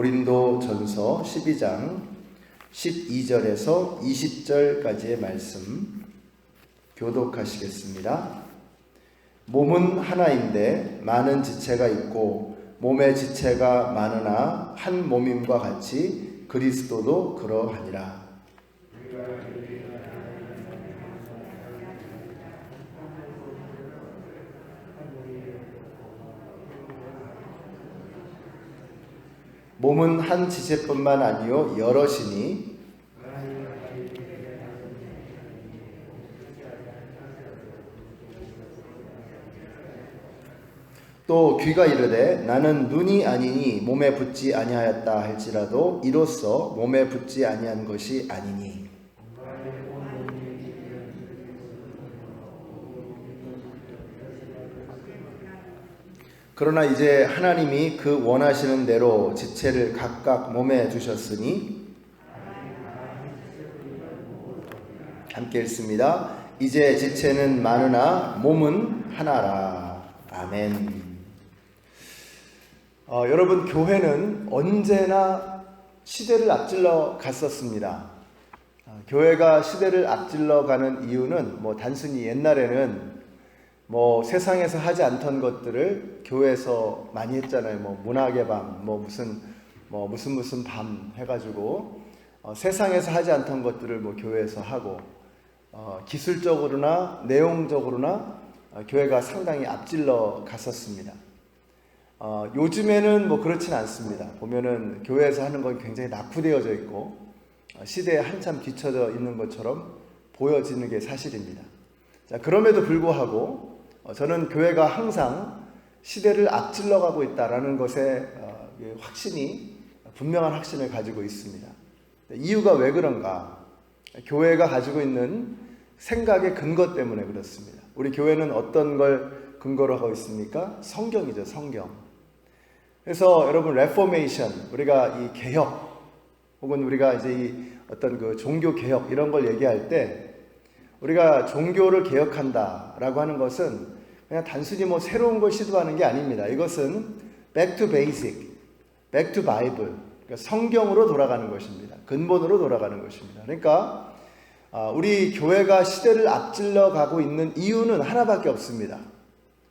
고린도 전서 12장 12절에서 20절까지의 말씀 교독하시겠습니다. 몸은 하나인데 많은 지체가 있고 몸의 지체가 많으나 한 몸임과 같이 그리스도도 그러하니라. 몸은 한 지체뿐만 아니요 여럿이니 또 귀가 이르되 나는 눈이 아니니 몸에 붙지 아니하였다 할지라도 이로써 몸에 붙지 아니한 것이 아니니 그러나 이제 하나님이 그 원하시는 대로 지체를 각각 몸에 주셨으니 함께 읽습니다. 이제 지체는 많으나 몸은 하나라. 아멘. 어, 여러분 교회는 언제나 시대를 앞질러 갔었습니다. 어, 교회가 시대를 앞질러 가는 이유는 뭐 단순히 옛날에는 뭐 세상에서 하지 않던 것들을 교회에서 많이 했잖아요. 뭐 문학의 밤, 뭐 무슨 뭐 무슨 무슨 밤 해가지고 어, 세상에서 하지 않던 것들을 뭐 교회에서 하고 어, 기술적으로나 내용적으로나 어, 교회가 상당히 앞질러 갔었습니다. 어, 요즘에는 뭐 그렇진 않습니다. 보면은 교회에서 하는 건 굉장히 낙후되어져 있고 어, 시대에 한참 뒤처져 있는 것처럼 보여지는 게 사실입니다. 자, 그럼에도 불구하고 어, 저는 교회가 항상 시대를 앞질러 가고 있다라는 것에 어, 확신이 분명한 확신을 가지고 있습니다. 이유가 왜 그런가? 교회가 가지고 있는 생각의 근거 때문에 그렇습니다. 우리 교회는 어떤 걸 근거로 하고 있습니까? 성경이죠, 성경. 그래서 여러분 레포메이션 우리가 이 개혁 혹은 우리가 이제 이 어떤 그 종교 개혁 이런 걸 얘기할 때 우리가 종교를 개혁한다라고 하는 것은 그냥 단순히 뭐 새로운 걸 시도하는 게 아닙니다. 이것은 back to basic, back to Bible, 그러니까 성경으로 돌아가는 것입니다. 근본으로 돌아가는 것입니다. 그러니까 아, 우리 교회가 시대를 앞질러 가고 있는 이유는 하나밖에 없습니다.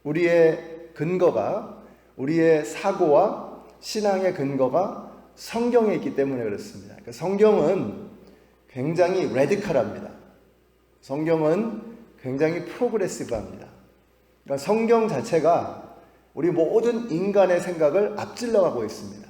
우리의 근거가 우리의 사고와 신앙의 근거가 성경에 있기 때문에 그렇습니다. 그러니까 성경은 굉장히 레디컬합니다. 성경은 굉장히 프로그레시브합니다. 그러니까 성경 자체가 우리 모든 인간의 생각을 앞질러 가고 있습니다.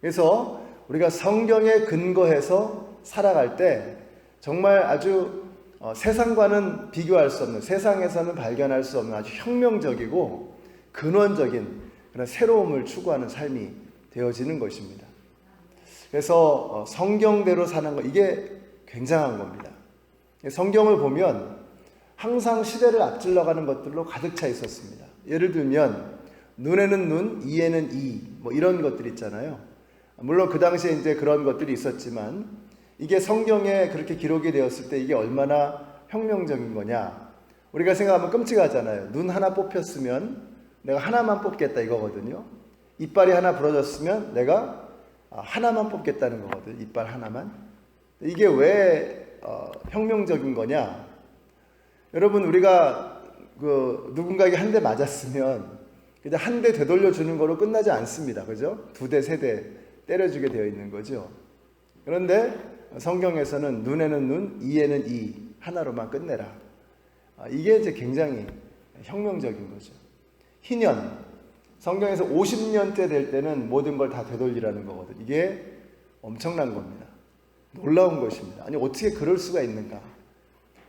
그래서 우리가 성경에 근거해서 살아갈 때 정말 아주 어, 세상과는 비교할 수 없는 세상에서는 발견할 수 없는 아주 혁명적이고 근원적인 그런 새로움을 추구하는 삶이 되어지는 것입니다. 그래서 어, 성경대로 사는 것 이게 굉장한 겁니다. 성경을 보면 항상 시대를 앞질러가는 것들로 가득 차 있었습니다. 예를 들면 눈에는 눈, 이에는 이, 뭐 이런 것들 있잖아요. 물론 그 당시에 이제 그런 것들이 있었지만 이게 성경에 그렇게 기록이 되었을 때 이게 얼마나 혁명적인 거냐. 우리가 생각하면 끔찍하잖아요. 눈 하나 뽑혔으면 내가 하나만 뽑겠다 이거거든요. 이빨이 하나 부러졌으면 내가 하나만 뽑겠다는 거거든. 이빨 하나만. 이게 왜 어, 혁명적인 거냐? 여러분 우리가 그 누군가에게 한 대 맞았으면 그냥 한대 되돌려 주는 거로 끝나지 않습니다. 그죠? 두 대, 세 대 때려주게 되어 있는 거죠. 그런데 성경에서는 눈에는 눈, 이에는 이 하나로만 끝내라. 이게 이제 굉장히 혁명적인 거죠. 희년 성경에서 50년째 될 때는 모든 걸 다 되돌리라는 거거든. 이게 엄청난 겁니다. 놀라운 것입니다. 아니 어떻게 그럴 수가 있는가?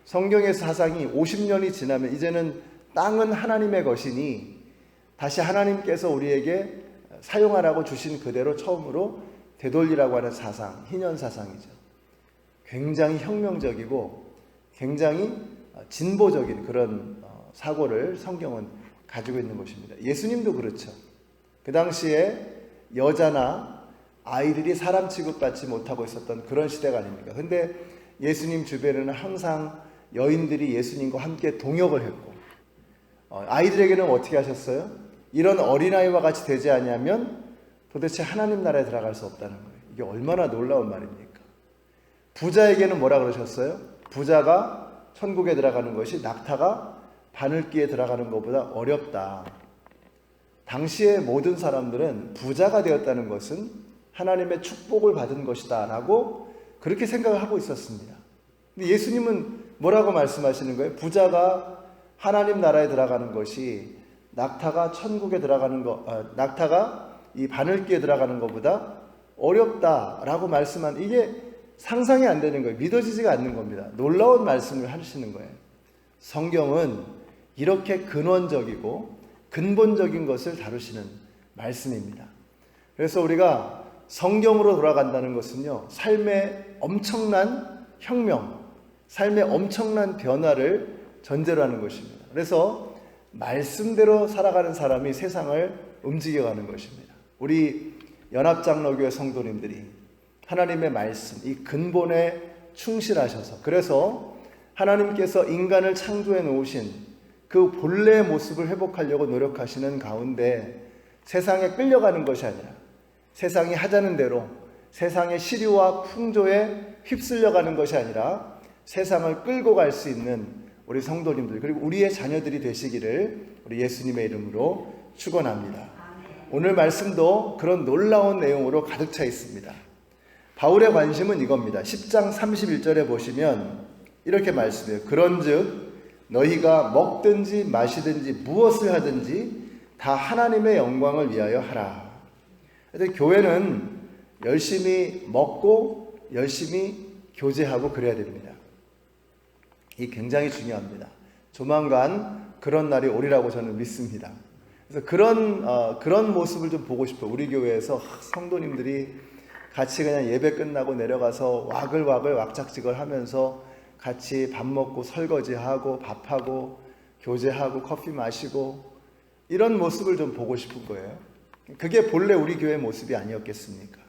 성경의 사상이 50년이 지나면 이제는 땅은 하나님의 것이니 다시 하나님께서 우리에게 사용하라고 주신 그대로 처음으로 되돌리라고 하는 사상, 희년 사상이죠. 굉장히 혁명적이고 굉장히 진보적인 그런 어, 사고를 성경은 가지고 있는 것입니다. 예수님도 그렇죠. 그 당시에 여자나 아이들이 사람 취급받지 못하고 있었던 그런 시대가 아닙니까? 근데 예수님 주변에는 항상 여인들이 예수님과 함께 동역을 했고, 어, 아이들에게는 어떻게 하셨어요? 이런 어린아이와 같이 되지 않냐면 도대체 하나님 나라에 들어갈 수 없다는 거예요. 이게 얼마나 놀라운 말입니까? 부자에게는 뭐라 그러셨어요? 부자가 천국에 들어가는 것이 낙타가 바늘기에 들어가는 것보다 어렵다. 당시의 모든 사람들은 부자가 되었다는 것은 하나님의 축복을 받은 것이다. 라고 그렇게 생각을 하고 있었습니다. 근데 예수님은 뭐라고 말씀하시는 거예요? 부자가 하나님 나라에 들어가는 것이 낙타가 천국에 들어가는 것, 아, 낙타가 이 바늘기에 들어가는 것보다 어렵다라고 말씀한 이게 상상이 안 되는 거예요. 믿어지지가 않는 겁니다. 놀라운 말씀을 하시는 거예요. 성경은 이렇게 근원적이고 근본적인 것을 다루시는 말씀입니다. 그래서 우리가 성경으로 돌아간다는 것은요, 삶의 엄청난 혁명, 삶의 엄청난 변화를 전제로 하는 것입니다. 그래서 말씀대로 살아가는 사람이 세상을 움직여가는 것입니다. 우리 연합장로교회 성도님들이 하나님의 말씀, 이 근본에 충실하셔서 그래서 하나님께서 인간을 창조해 놓으신 그 본래의 모습을 회복하려고 노력하시는 가운데 세상에 끌려가는 것이 아니라 세상이 하자는 대로 세상의 시류와 풍조에 휩쓸려가는 것이 아니라 세상을 끌고 갈 수 있는 우리 성도님들 그리고 우리의 자녀들이 되시기를 우리 예수님의 이름으로 축원합니다. 오늘 말씀도 그런 놀라운 내용으로 가득 차 있습니다. 바울의 관심은 이겁니다. 10장 31절에 보시면 이렇게 말씀해요. 그런즉 너희가 먹든지 마시든지 무엇을 하든지 다 하나님의 영광을 위하여 하라. 근데 교회는 열심히 먹고 열심히 교제하고 그래야 됩니다. 이 굉장히 중요합니다. 조만간 그런 날이 오리라고 저는 믿습니다. 그래서 그런 어, 그런 모습을 좀 보고 싶어요. 우리 교회에서 성도님들이 같이 그냥 예배 끝나고 내려가서 와글와글 왁작지걸 하면서 같이 밥 먹고 설거지하고 밥하고 교제하고 커피 마시고 이런 모습을 좀 보고 싶은 거예요. 그게 본래 우리 교회 모습이 아니었겠습니까?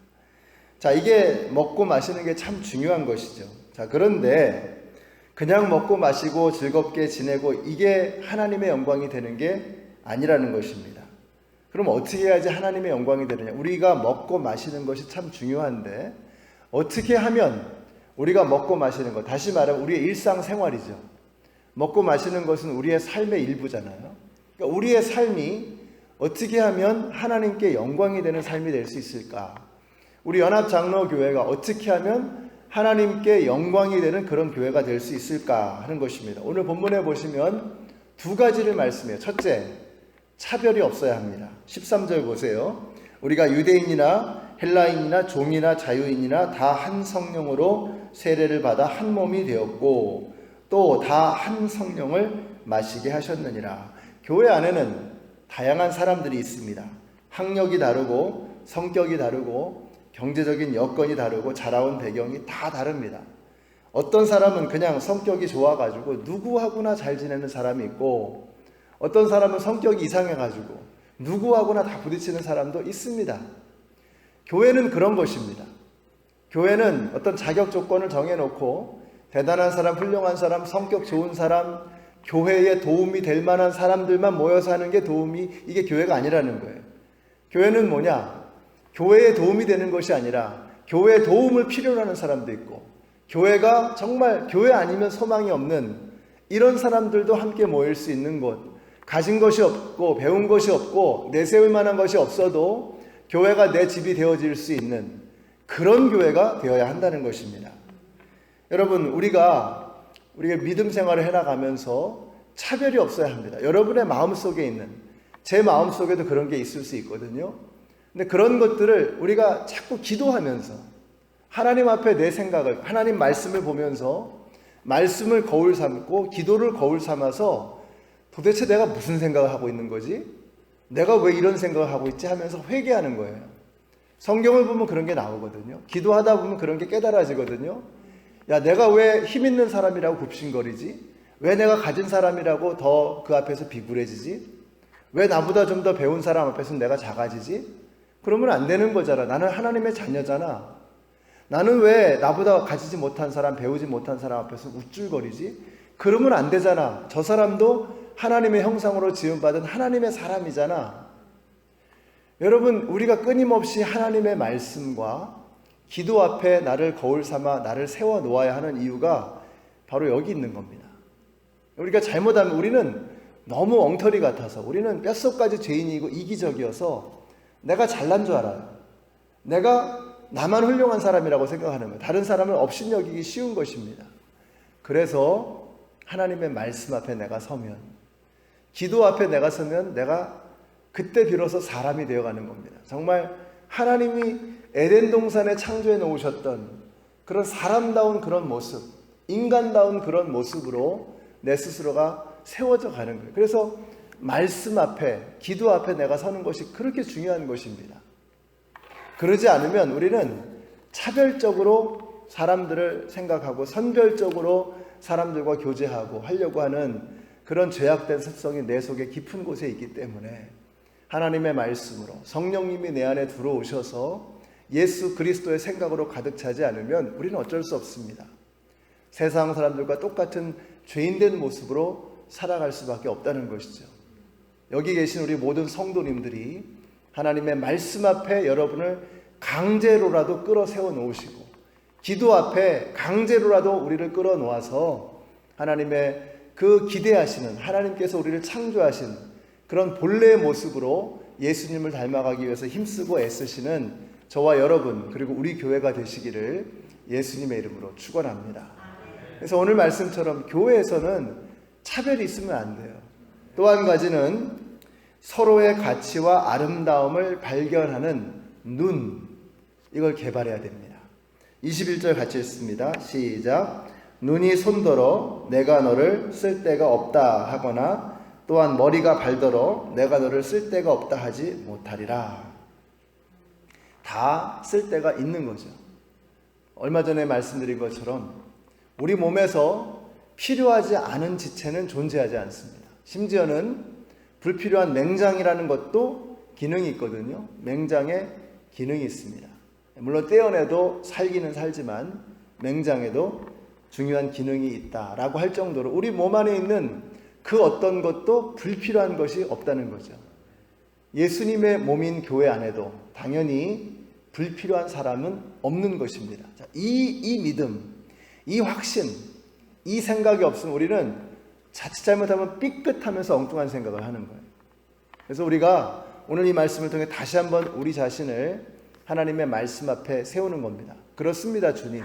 자, 이게 먹고 마시는 게 참 중요한 것이죠. 자, 그런데 그냥 먹고 마시고 즐겁게 지내고 이게 하나님의 영광이 되는 게 아니라는 것입니다. 그럼 어떻게 해야지 하나님의 영광이 되느냐? 우리가 먹고 마시는 것이 참 중요한데 어떻게 하면 우리가 먹고 마시는 것, 다시 말하면 우리의 일상생활이죠. 먹고 마시는 것은 우리의 삶의 일부잖아요. 그러니까 우리의 삶이 어떻게 하면 하나님께 영광이 되는 삶이 될 수 있을까? 우리 연합장로교회가 어떻게 하면 하나님께 영광이 되는 그런 교회가 될 수 있을까 하는 것입니다. 오늘 본문에 보시면 두 가지를 말씀해요. 첫째, 차별이 없어야 합니다. 13절 보세요. 우리가 유대인이나 헬라인이나 종이나 자유인이나 다 한 성령으로 세례를 받아 한 몸이 되었고 또 다 한 성령을 마시게 하셨느니라. 교회 안에는 다양한 사람들이 있습니다. 학력이 다르고 성격이 다르고 경제적인 여건이 다르고 자라온 배경이 다 다릅니다. 어떤 사람은 그냥 성격이 좋아가지고 누구하고나 잘 지내는 사람이 있고 어떤 사람은 성격이 이상해가지고 누구하고나 다 부딪히는 사람도 있습니다. 교회는 그런 것입니다. 교회는 어떤 자격 조건을 정해놓고 대단한 사람, 훌륭한 사람, 성격 좋은 사람, 교회에 도움이 될 만한 사람들만 모여서 하는 게 도움이, 이게 교회가 아니라는 거예요. 교회는 뭐냐? 교회에 도움이 되는 것이 아니라 교회에 도움을 필요로 하는 사람도 있고, 교회가 정말 교회 아니면 소망이 없는 이런 사람들도 함께 모일 수 있는 곳, 가진 것이 없고, 배운 것이 없고, 내세울 만한 것이 없어도 교회가 내 집이 되어질 수 있는 그런 교회가 되어야 한다는 것입니다. 여러분, 우리가 우리가 믿음 생활을 해나가면서 차별이 없어야 합니다. 여러분의 마음 속에 있는 제 마음 속에도 그런 게 있을 수 있거든요. 근데 그런 것들을 우리가 자꾸 기도하면서 하나님 앞에 내 생각을 하나님 말씀을 보면서 말씀을 거울 삼고 기도를 거울 삼아서 도대체 내가 무슨 생각을 하고 있는 거지? 내가 왜 이런 생각을 하고 있지 하면서 회개하는 거예요. 성경을 보면 그런 게 나오거든요. 기도하다 보면 그런 게 깨달아지거든요. 야, 내가 왜 힘 있는 사람이라고 굽신거리지? 왜 내가 가진 사람이라고 더 그 앞에서 비굴해지지? 왜 나보다 좀 더 배운 사람 앞에서 내가 작아지지? 그러면 안 되는 거잖아. 나는 하나님의 자녀잖아. 나는 왜 나보다 가지지 못한 사람, 배우지 못한 사람 앞에서 우쭐거리지? 그러면 안 되잖아. 저 사람도 하나님의 형상으로 지음받은 하나님의 사람이잖아. 여러분, 우리가 끊임없이 하나님의 말씀과 기도 앞에 나를 거울 삼아 나를 세워 놓아야 하는 이유가 바로 여기 있는 겁니다. 우리가 잘못하면 우리는 너무 엉터리 같아서 우리는 뼛속까지 죄인이고 이기적이어서 내가 잘난 줄 알아요. 내가 나만 훌륭한 사람이라고 생각하는 거예요. 다른 사람을 업신여기기 쉬운 것입니다. 그래서 하나님의 말씀 앞에 내가 서면 기도 앞에 내가 서면 내가 그때 비로소 사람이 되어가는 겁니다. 정말 하나님이 에덴 동산에 창조해 놓으셨던 그런 사람다운 그런 모습, 인간다운 그런 모습으로 내 스스로가 세워져 가는 거예요. 그래서 말씀 앞에, 기도 앞에 내가 서는 것이 그렇게 중요한 것입니다. 그러지 않으면 우리는 차별적으로 사람들을 생각하고 선별적으로 사람들과 교제하고 하려고 하는 그런 죄악된 습성이 내 속에 깊은 곳에 있기 때문에 하나님의 말씀으로 성령님이 내 안에 들어오셔서 예수 그리스도의 생각으로 가득 차지 않으면 우리는 어쩔 수 없습니다. 세상 사람들과 똑같은 죄인된 모습으로 살아갈 수밖에 없다는 것이죠. 여기 계신 우리 모든 성도님들이 하나님의 말씀 앞에 여러분을 강제로라도 끌어 세워 놓으시고 기도 앞에 강제로라도 우리를 끌어 놓아서 하나님의 그 기대하시는 하나님께서 우리를 창조하신 그런 본래의 모습으로 예수님을 닮아가기 위해서 힘쓰고 애쓰시는 저와 여러분 그리고 우리 교회가 되시기를 예수님의 이름으로 축원합니다. 그래서 오늘 말씀처럼 교회에서는 차별이 있으면 안 돼요. 또 한 가지는 서로의 가치와 아름다움을 발견하는 눈 이걸 개발해야 됩니다. 21절 같이 읽습니다. 시작. 눈이 손더러 내가 너를 쓸 데가 없다 하거나 또한 머리가 발더러 내가 너를 쓸 데가 없다 하지 못하리라. 다 쓸 데가 있는 거죠. 얼마 전에 말씀드린 것처럼 우리 몸에서 필요하지 않은 지체는 존재하지 않습니다. 심지어는 불필요한 맹장이라는 것도 기능이 있거든요. 맹장에 기능이 있습니다. 물론 떼어내도 살기는 살지만 맹장에도 중요한 기능이 있다라고 할 정도로 우리 몸 안에 있는 그 어떤 것도 불필요한 것이 없다는 거죠. 예수님의 몸인 교회 안에도 당연히 불필요한 사람은 없는 것입니다. 자, 이, 이 믿음, 이 확신, 이 생각이 없으면 우리는 자칫 잘못하면 삐끗하면서 엉뚱한 생각을 하는 거예요. 그래서 우리가 오늘 이 말씀을 통해 다시 한번 우리 자신을 하나님의 말씀 앞에 세우는 겁니다. 그렇습니다, 주님.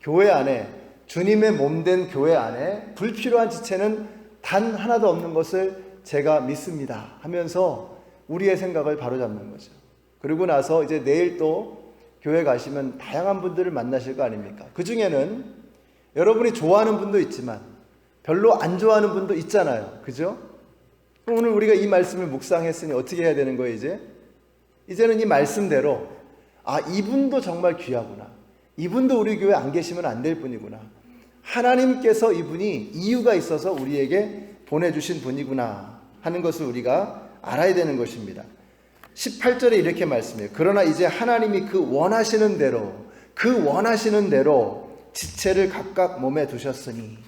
교회 안에, 주님의 몸 된 교회 안에 불필요한 지체는 단 하나도 없는 것을 제가 믿습니다. 하면서 우리의 생각을 바로잡는 거죠. 그리고 나서 이제 내일 또 교회 가시면 다양한 분들을 만나실 거 아닙니까? 그 중에는 여러분이 좋아하는 분도 있지만 별로 안 좋아하는 분도 있잖아요. 그죠? 오늘 우리가 이 말씀을 묵상했으니 어떻게 해야 되는 거예요, 이제? 이제는 이 말씀대로 아, 이분도 정말 귀하구나. 이분도 우리 교회 안 계시면 안 될 분이구나. 하나님께서 이분이 이유가 있어서 우리에게 보내주신 분이구나 하는 것을 우리가 알아야 되는 것입니다. 18절에 이렇게 말씀해요. 그러나 이제 하나님이 그 원하시는 대로, 그 원하시는 대로 지체를 각각 몸에 두셨으니.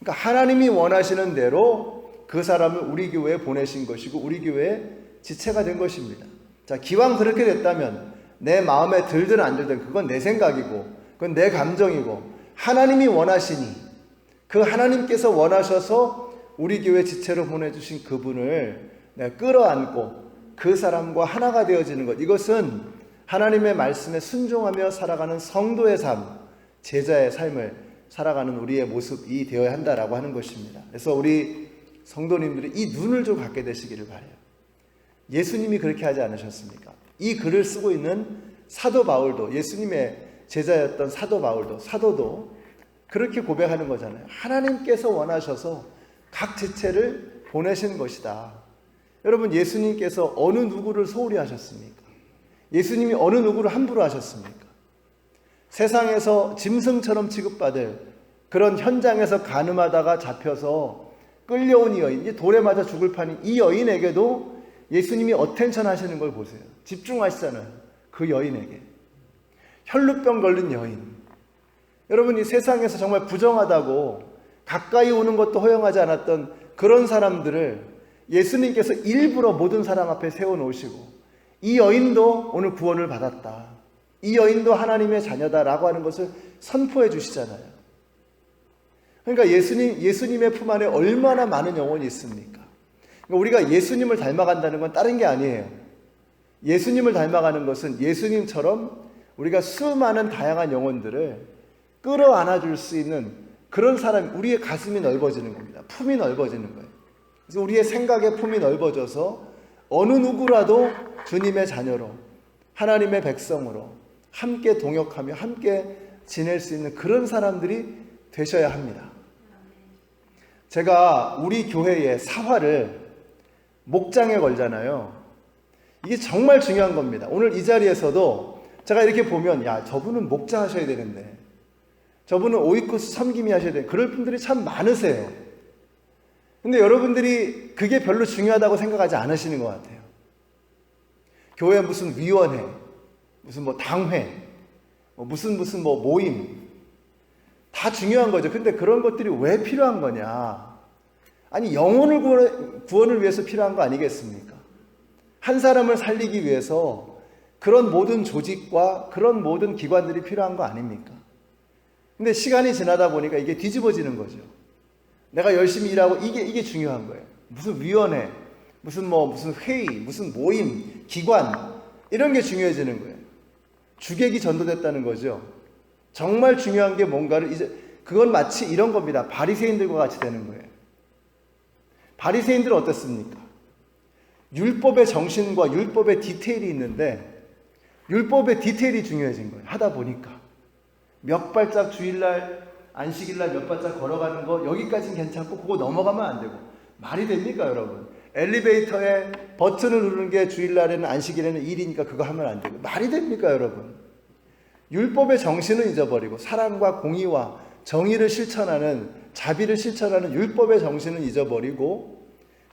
그러니까 하나님이 원하시는 대로 그 사람을 우리 교회에 보내신 것이고, 우리 교회에 지체가 된 것입니다. 자, 기왕 그렇게 됐다면 내 마음에 들든 안 들든 그건 내 생각이고, 그건 내 감정이고, 하나님이 원하시니 그 하나님께서 원하셔서 우리 교회 지체로 보내주신 그분을 끌어안고 그 사람과 하나가 되어지는 것. 이것은 하나님의 말씀에 순종하며 살아가는 성도의 삶, 제자의 삶을 살아가는 우리의 모습이 되어야 한다라고 하는 것입니다. 그래서 우리 성도님들이 이 눈을 좀 갖게 되시기를 바래요. 예수님이 그렇게 하지 않으셨습니까? 이 글을 쓰고 있는 사도 바울도 예수님의 제자였던 사도 바울도 사도도 그렇게 고백하는 거잖아요. 하나님께서 원하셔서 각 지체를 보내신 것이다. 여러분 예수님께서 어느 누구를 소홀히 하셨습니까? 예수님이 어느 누구를 함부로 하셨습니까? 세상에서 짐승처럼 취급받을 그런 현장에서 가늠하다가 잡혀서 끌려온 이 여인, 이제 돌에 맞아 죽을 판인 이 여인에게도 예수님이 어텐션 하시는 걸 보세요. 집중하시잖아요. 그 여인에게. 혈루병 걸린 여인. 여러분 이 세상에서 정말 부정하다고 가까이 오는 것도 허용하지 않았던 그런 사람들을 예수님께서 일부러 모든 사람 앞에 세워놓으시고 이 여인도 오늘 구원을 받았다. 이 여인도 하나님의 자녀다라고 하는 것을 선포해 주시잖아요. 그러니까 예수님, 예수님의 품 안에 얼마나 많은 영혼이 있습니까? 그러니까 우리가 예수님을 닮아간다는 건 다른 게 아니에요. 예수님을 닮아가는 것은 예수님처럼 우리가 수많은 다양한 영혼들을 끌어안아 줄 수 있는 그런 사람, 우리의 가슴이 넓어지는 겁니다. 품이 넓어지는 거예요. 그래서 우리의 생각의 품이 넓어져서 어느 누구라도 주님의 자녀로, 하나님의 백성으로 함께 동역하며 함께 지낼 수 있는 그런 사람들이 되셔야 합니다. 제가 우리 교회의 사화를 목장에 걸잖아요. 이게 정말 중요한 겁니다. 오늘 이 자리에서도 제가 이렇게 보면, 야, 저분은 목자 하셔야 되는데, 저분은 오이코스 섬김이 하셔야 돼. 그럴 분들이 참 많으세요. 근데 여러분들이 그게 별로 중요하다고 생각하지 않으시는 것 같아요. 교회 무슨 위원회, 무슨 뭐 당회, 뭐 무슨 무슨 뭐 모임, 다 중요한 거죠. 근데 그런 것들이 왜 필요한 거냐? 아니, 영혼을 구원, 구원을 위해서 필요한 거 아니겠습니까? 한 사람을 살리기 위해서 그런 모든 조직과 그런 모든 기관들이 필요한 거 아닙니까? 근데 시간이 지나다 보니까 이게 뒤집어지는 거죠. 내가 열심히 일하고 이게 이게 중요한 거예요. 무슨 위원회, 무슨 뭐 무슨 회의, 무슨 모임, 기관 이런 게 중요해지는 거예요. 주객이 전도됐다는 거죠. 정말 중요한 게 뭔가를 이제 그건 마치 이런 겁니다. 바리새인들과 같이 되는 거예요. 바리새인들은 어떻습니까? 율법의 정신과 율법의 디테일이 있는데 율법의 디테일이 중요해진 거예요. 하다 보니까 몇 발짝 주일날 안식일날 몇 발짝 걸어가는 거 여기까지는 괜찮고 그거 넘어가면 안 되고 말이 됩니까 여러분? 엘리베이터에 버튼을 누르는 게 주일날에는 안식일에는 일이니까 그거 하면 안 되고 말이 됩니까 여러분? 율법의 정신을 잊어버리고 사랑과 공의와 정의를 실천하는 자비를 실천하는 율법의 정신을 잊어버리고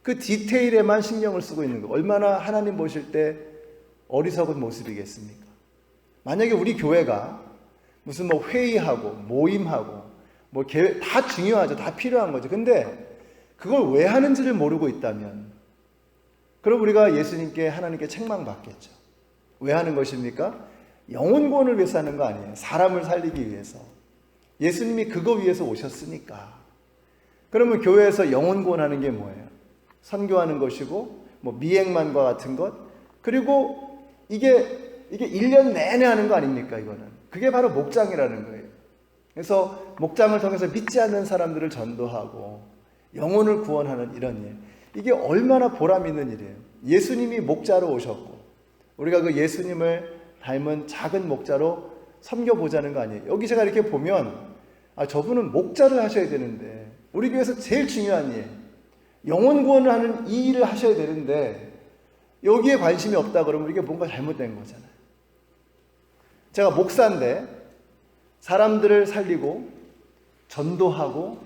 그 디테일에만 신경을 쓰고 있는 거 얼마나 하나님 보실 때 어리석은 모습이겠습니까? 만약에 우리 교회가 무슨 뭐 회의하고 모임하고 뭐 계획 다 중요하죠. 다 필요한 거죠. 근데 그걸 왜 하는지를 모르고 있다면 그럼 우리가 예수님께 하나님께 책망받겠죠. 왜 하는 것입니까? 영혼 구원을 위해서 하는 거 아니에요. 사람을 살리기 위해서. 예수님이 그거 위해서 오셨으니까. 그러면 교회에서 영혼 구원하는 게 뭐예요? 선교하는 것이고 뭐 미행만과 같은 것 그리고 이게 이게 1년 내내 하는 거 아닙니까 이거는? 그게 바로 목장이라는 거예요. 그래서 목장을 통해서 믿지 않는 사람들을 전도하고 영혼을 구원하는 이런 일. 이게 얼마나 보람 있는 일이에요. 예수님이 목자로 오셨고 우리가 그 예수님을 닮은 작은 목자로 섬겨보자는 거 아니에요. 여기 제가 이렇게 보면 아 저분은 목자를 하셔야 되는데 우리 교회에서 제일 중요한 일. 영혼 구원을 하는 이 일을 하셔야 되는데 여기에 관심이 없다 그러면 이게 뭔가 잘못된 거잖아요. 제가 목사인데 사람들을 살리고 전도하고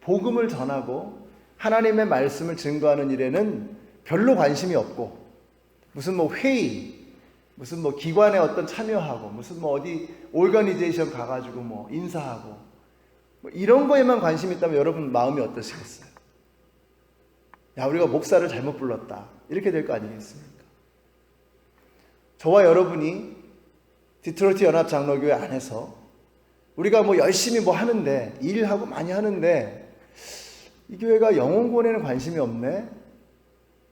복음을 전하고 하나님의 말씀을 증거하는 일에는 별로 관심이 없고 무슨 뭐 회의 무슨 뭐 기관에 어떤 참여하고 무슨 뭐 어디 오르가니제이션 가가지고 뭐 인사하고 뭐 이런 거에만 관심이 있다면 여러분 마음이 어떠시겠어요? 야, 우리가 목사를 잘못 불렀다. 이렇게 될 거 아니겠습니까? 저와 여러분이 디트로이트 연합 장로교회 안에서 우리가 뭐 열심히 뭐 하는데 일하고 많이 하는데 이 교회가 영혼권에는 관심이 없네.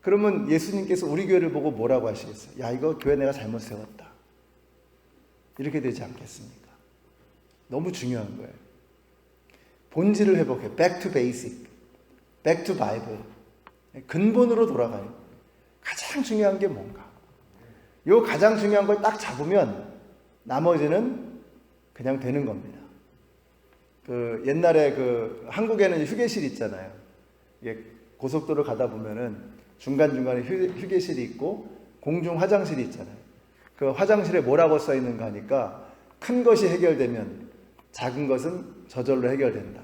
그러면 예수님께서 우리 교회를 보고 뭐라고 하시겠어요? 야, 이거 교회 내가 잘못 세웠다. 이렇게 되지 않겠습니까? 너무 중요한 거예요. 본질을 회복해. Back to basic. Back to Bible. 근본으로 돌아가요. 가장 중요한 게 뭔가? 요 가장 중요한 걸 딱 잡으면 나머지는 그냥 되는 겁니다. 그 옛날에 그 한국에는 휴게실 있잖아요. 이게 고속도로 가다 보면은 중간중간에 휴, 게실이 있고 공중 화장실이 있잖아요. 그 화장실에 뭐라고 써 있는가 하니까 큰 것이 해결되면 작은 것은 저절로 해결된다.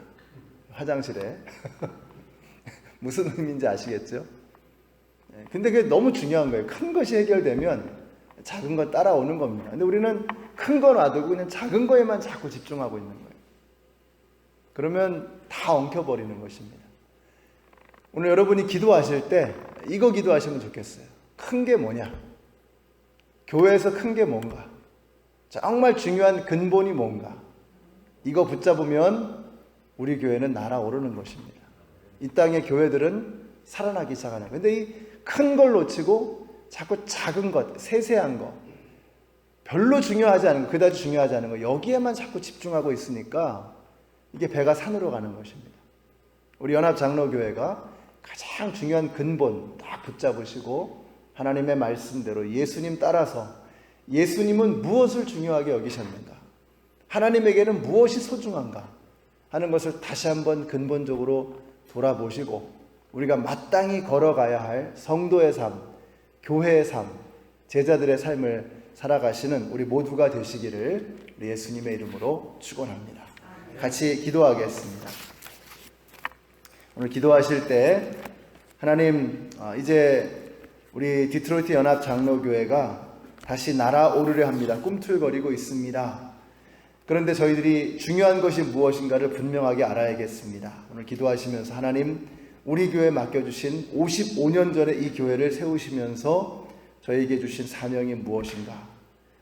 화장실에. 무슨 의미인지 아시겠죠? 예, 근데 그게 너무 중요한 거예요. 큰 것이 해결되면 작은 건 따라오는 겁니다. 근데 우리는 큰거 놔두고 그냥 작은 거에만 자꾸 집중하고 있는 거예요. 그러면 다 엉켜버리는 것입니다. 오늘 여러분이 기도하실 때 이거 기도하시면 좋겠어요. 큰 게 뭐냐? 교회에서 큰 게 뭔가? 정말 중요한 근본이 뭔가? 이거 붙잡으면 우리 교회는 날아오르는 것입니다. 이 땅의 교회들은 살아나기 시작하는. 근데 이 큰 걸 놓치고 자꾸 작은 것, 세세한 거, 별로 중요하지 않은 거, 그다지 중요하지 않은 거, 여기에만 자꾸 집중하고 있으니까 이게 배가 산으로 가는 것입니다. 우리 연합장로교회가 가장 중요한 근본 딱 붙잡으시고 하나님의 말씀대로 예수님 따라서 예수님은 무엇을 중요하게 여기셨는가? 하나님에게는 무엇이 소중한가? 하는 것을 다시 한번 근본적으로 돌아보시고 우리가 마땅히 걸어가야 할 성도의 삶, 교회의 삶, 제자들의 삶을 살아가시는 우리 모두가 되시기를 우리 예수님의 이름으로 축원합니다. 같이 기도하겠습니다. 오늘 기도하실 때 하나님 어, 이제 우리 디트로이트 연합 장로교회가 다시 날아오르려 합니다. 꿈틀거리고 있습니다. 그런데 저희들이 중요한 것이 무엇인가를 분명하게 알아야겠습니다. 오늘 기도하시면서 하나님 우리 교회 맡겨주신 55년 전에 이 교회를 세우시면서 저에게 주신 사명이 무엇인가?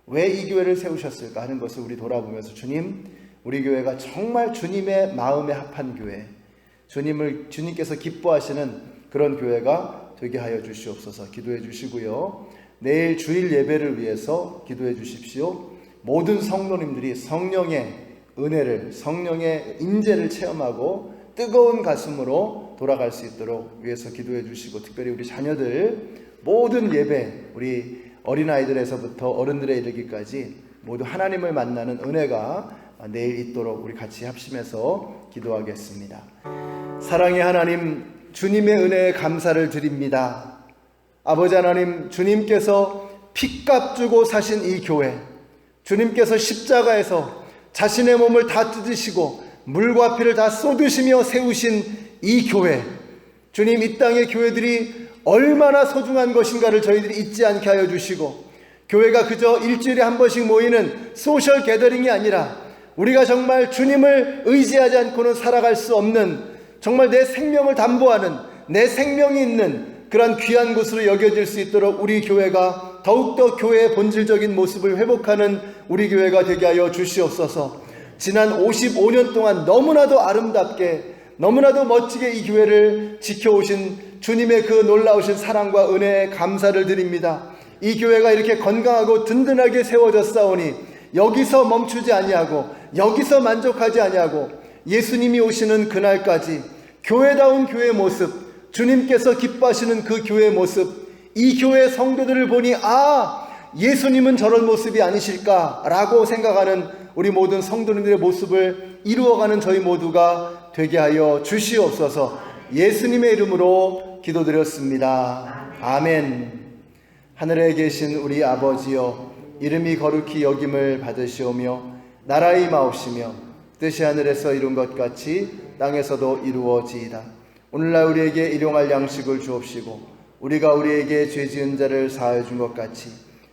왜 이 교회를 세우셨을까 하는 것을 우리 돌아보면서 주님, 우리 교회가 정말 주님의 마음에 합한 교회, 주님을 주님께서 기뻐하시는 그런 교회가 되게 하여 주시옵소서 기도해 주시고요. 내일 주일 예배를 위해서 기도해 주십시오. 모든 성도님들이 성령의 은혜를 성령의 인재를 체험하고 뜨거운 가슴으로 돌아갈 수 있도록 위해서 기도해 주시고 특별히 우리 자녀들 모든 예배 우리 어린아이들에서부터 어른들에 이르기까지 모두 하나님을 만나는 은혜가 내일 있도록 우리 같이 합심해서 기도하겠습니다. 사랑의 하나님 주님의 은혜에 감사를 드립니다. 아버지 하나님 주님께서 피값 주고 사신 이 교회 주님께서 십자가에서 자신의 몸을 다 뜯으시고 물과 피를 다 쏟으시며 세우신 이 교회 주님 이 땅의 교회들이 얼마나 소중한 것인가를 저희들이 잊지 않게 하여 주시고 교회가 그저 일주일에 한 번씩 모이는 소셜 게더링이 아니라 우리가 정말 주님을 의지하지 않고는 살아갈 수 없는 정말 내 생명을 담보하는 내 생명이 있는 그러한 귀한 곳으로 여겨질 수 있도록 우리 교회가 더욱더 교회의 본질적인 모습을 회복하는 우리 교회가 되게 하여 주시옵소서. 지난 55년 동안 너무나도 아름답게 너무나도 멋지게 이 교회를 지켜오신 주님의 그 놀라우신 사랑과 은혜에 감사를 드립니다. 이 교회가 이렇게 건강하고 든든하게 세워졌사오니 여기서 멈추지 아니하고 여기서 만족하지 아니하고 예수님이 오시는 그날까지 교회다운 교회 모습 주님께서 기뻐하시는 그 교회 모습 이 교회 성도들을 보니 아 예수님은 저런 모습이 아니실까라고 생각하는 우리 모든 성도님들의 모습을 이루어가는 저희 모두가 되게 하여 주시옵소서 예수님의 이름으로 기도드렸습니다. 아멘. 하늘에 계신 우리 아버지여 이름이 거룩히 여김을 받으시오며 나라의 마옵시며 뜻이 하늘에서 이룬 것 같이 땅에서도 이루어지이다. 오늘날 우리에게 일용할 양식을 주옵시고 우리가 우리에게 죄 지은 자를 사하여 준 것 같이